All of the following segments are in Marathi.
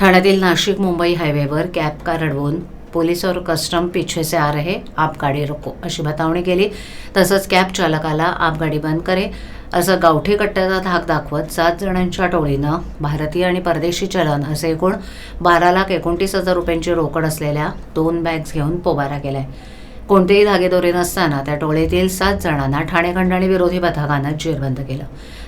ठाण्यातील नाशिक मुंबई हायवेवर कॅब कार अडवून पोलीस और कस्टम पीछे से आ रहे आप गाडी रोको अशी बतावणी केली. तसंच कॅब चालकाला आप गाडी बंद करे असं गावठी कट्ट्याचा धाक दाखवत सात जणांच्या टोळीनं भारतीय आणि परदेशी चलन असे एकूण बारा लाख एकोणतीस हजार रुपयांची रोकड असलेल्या दोन बॅग्स घेऊन पोबारा केलाय. कोणतेही धागेदोरे नसताना त्या टोळीतील सात जणांना ठाणे खंडणी विरोधी पथकानं जेरबंद केलं.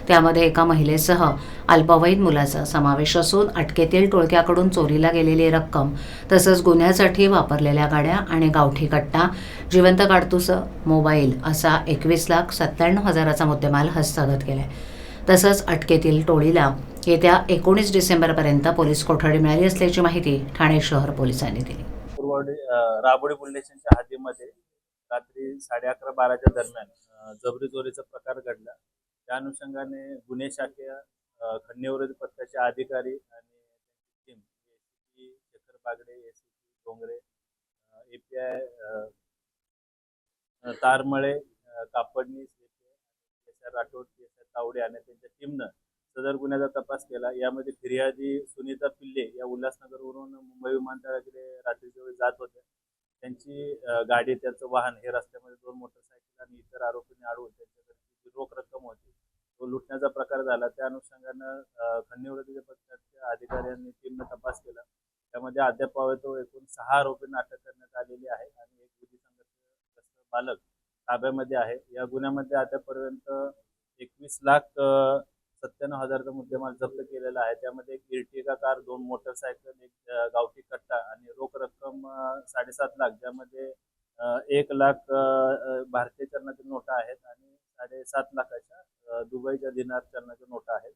त्यामध्ये एका महिलेसह अल्पवयीन मुलाचा समावेश असून अटकेतील टोळक्याकडून चोरीला गेलेली रक्कम तसंच गुन्ह्यासाठी वापरलेल्या गाड्या आणि गावठी कट्टा जिवंत काडतुसं मोबाईल असा एकवीस लाख सत्त्याण्णव हजाराचा मुद्देमाल हस्तगत केलाय. तसंच अटकेतील टोळीला येत्या एकोणीस डिसेंबरपर्यंत पोलीस कोठडी मिळाली असल्याची माहिती ठाणे शहर पोलिसांनी दिली. कुरवाडी राबोडी पोलीस स्टेशनच्या हद्दीमध्ये रात्री साडे अकरा बाराच्या दरम्यान जबरी चोरीचा प्रकार घडला. त्या अनुषंगाने गुन्हे शाखे अं, पथकाचे अधिकारी आणि team ACP Shekhar Bagde ACP Dongre A P I Taramale uh, Kapadni S R Rathod S R Tawde आणि त्यांच्या टीमनं सदर गुन्ह्याचा तपास केला. यामध्ये फिर्यादी सुनीता पिल्ले या उल्हासनगरवरून मुंबई विमानतळाकडे रात्रीच्या वेळी जात होत्या त्यांची गाडी त्यांचं वाहन हे रस्त्यामध्ये दोन मोटरसायकल आणि इतर आरोपींनी अडवून त्यांच्याकडे रोख रक्कम होती. तो लुटण्याचा प्रकार झाला. त्या अनुषंगानं अं, खंडणीविरोधी पथकाच्या अधिकाऱ्यांनी टीमनं तपास केला. त्यामध्ये अद्याप तो एकूण सहा आरोपींना अटक करण्यात आलेली आहे आणि एक विधी संघर्ष बालक ताब्यामध्ये आहे. या गुन्ह्यामध्ये अद्यापर्यंत एकवीस लाख सत्त्याण्णव हजारचा मुद्देमाल जप्त केलेला आहे. त्यामध्ये एक इर्टिगा कार दोन मोटरसायकल एक गावठी कट्टा आणि रोख रक्कम साडेसात लाख ज्यामध्ये एक लाख भारतीय चलनाच्या नोटा आहेत आणि साडेसात लाखाच्या दुबईच्या दिनार चलनाच्या नोटा आहेत.